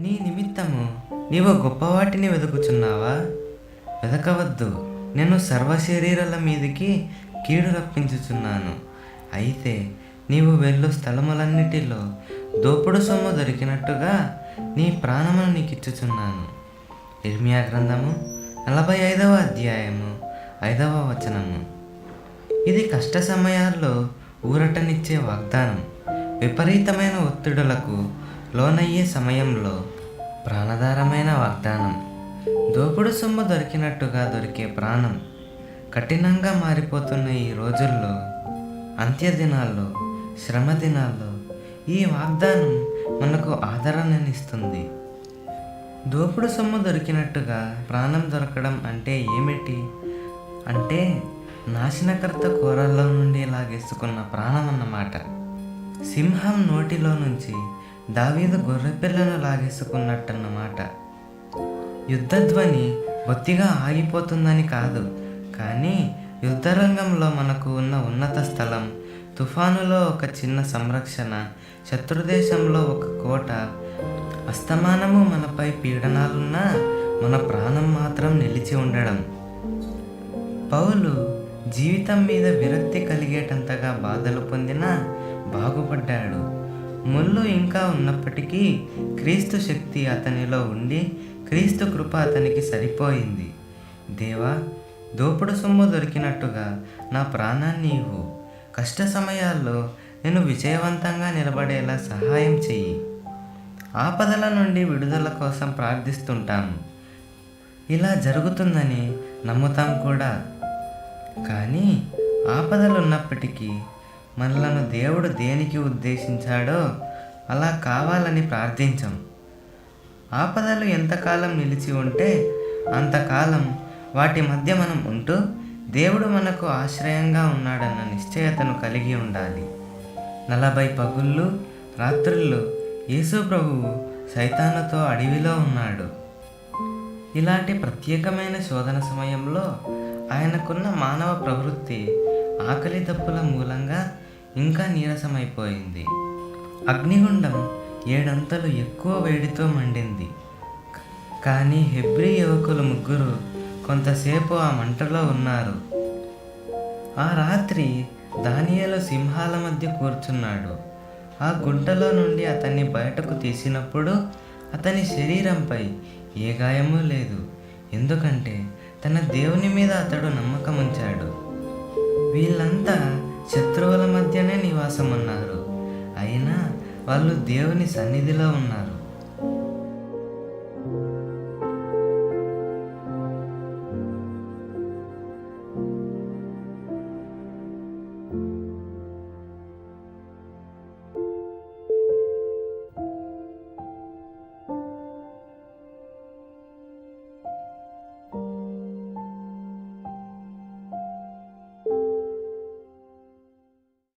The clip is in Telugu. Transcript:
నీ నిమిత్తము నీవు గొప్పవాటిని వెతుకుచున్నావా వెతకవద్దు నేను సర్వ శరీరాల మీదికి కీడు రప్పించుచున్నాను. అయితే నీవు వెళ్ళు స్థలములన్నిటిలో దోపుడు సొమ్ము దొరికినట్టుగా నీ ప్రాణమును నీకు ఇచ్చుచున్నాను ఇర్మియా గ్రంథము నలభై ఐదవ అధ్యాయము ఐదవ వచనము. ఇది కష్ట సమయాల్లో ఊరటనిచ్చే వాగ్దానం. విపరీతమైన ఒత్తిడులకు లోనయ్యే సమయంలో ప్రాణధారమైన వాగ్దానం. దోపుడు సొమ్ము దొరికినట్టుగా దొరికే ప్రాణం కఠినంగా మారిపోతున్న ఈ రోజుల్లో అంత్యదినాల్లో శ్రమ దినాల్లో ఈ వాగ్దానం మనకు ఆదరణనిస్తుంది. దోపుడు సొమ్ము దొరికినట్టుగా ప్రాణం దొరకడం అంటే ఏమిటి? అంటే నాశనకర్త కూరల్లో నుండి లాగేసుకున్న ప్రాణం అన్నమాట సింహం నోటిలో నుంచి దావీదు గొర్రెపిల్లను లాగేసుకున్నట్టన్నమాట. యుద్ధధ్వని బొత్తిగా ఆగిపోతుందని కాదు కానీ యుద్ధరంగంలో మనకు ఉన్న ఉన్నత స్థలం తుఫానులో ఒక చిన్న సంరక్షణ శత్రుదేశంలో ఒక కోట అస్తమానము మనపై పీడనాలున్నా మన ప్రాణం మాత్రం నిలిచి ఉండడం. పౌలు జీవితం మీద విరక్తి కలిగేటంతగా బాధలు పొందినా బాగుపడ్డాడు. ముళ్ళు ఇంకా ఉన్నప్పటికీ క్రీస్తు శక్తి అతనిలో ఉండి క్రీస్తు కృప అతనికి సరిపోయింది. దేవా దోపుడు సొమ్ము దొరికినట్టుగా నా ప్రాణాన్ని ఇవ్వు. కష్ట సమయాల్లో నేను విజయవంతంగా నిలబడేలా సహాయం చెయ్యి. ఆపదల నుండి విడుదల కోసం ప్రార్థిస్తుంటాము. ఇలా జరుగుతుందని నమ్ముతాం కూడా. కానీ ఆపదలు ఉన్నప్పటికీ మనలను దేవుడు దేనికి ఉద్దేశించాడో అలా కావాలని ప్రార్థించాం. ఆపదలు ఎంతకాలం నిలిచి ఉంటే అంతకాలం వాటి మధ్య మనం ఉంటూ దేవుడు మనకు ఆశ్రయంగా ఉన్నాడన్న నిశ్చయతను కలిగి ఉండాలి. నలభై పగుళ్ళు రాత్రులు యేసు ప్రభువు సైతానుతో అడవిలో ఉన్నాడు. ఇలాంటి ప్రత్యేకమైన శోధన సమయంలో ఆయనకున్న మానవ ప్రవృత్తి ఆకలి దప్పుల మూలంగా ఇంకా నీరసమైపోయింది. అగ్నిగుండం ఏడంతలు ఎక్కువ వేడితో మండింది. కానీ హెబ్రి యువకులు ముగ్గురు కొంతసేపు ఆ మంటలో ఉన్నారు. ఆ రాత్రి దానియలు సింహాల మధ్య కూర్చున్నాడు. ఆ గుంటలో నుండి అతన్ని బయటకు తీసినప్పుడు అతని శరీరంపై ఏ గాయమూ లేదు. ఎందుకంటే తన దేవుని మీద అతడు నమ్మకం ఉంచాడు వీళ్ళంతా శత్రువుల మధ్యనే నివాసం ఉన్నారు అయినా వాళ్ళు దేవుని సన్నిధిలో ఉన్నారు.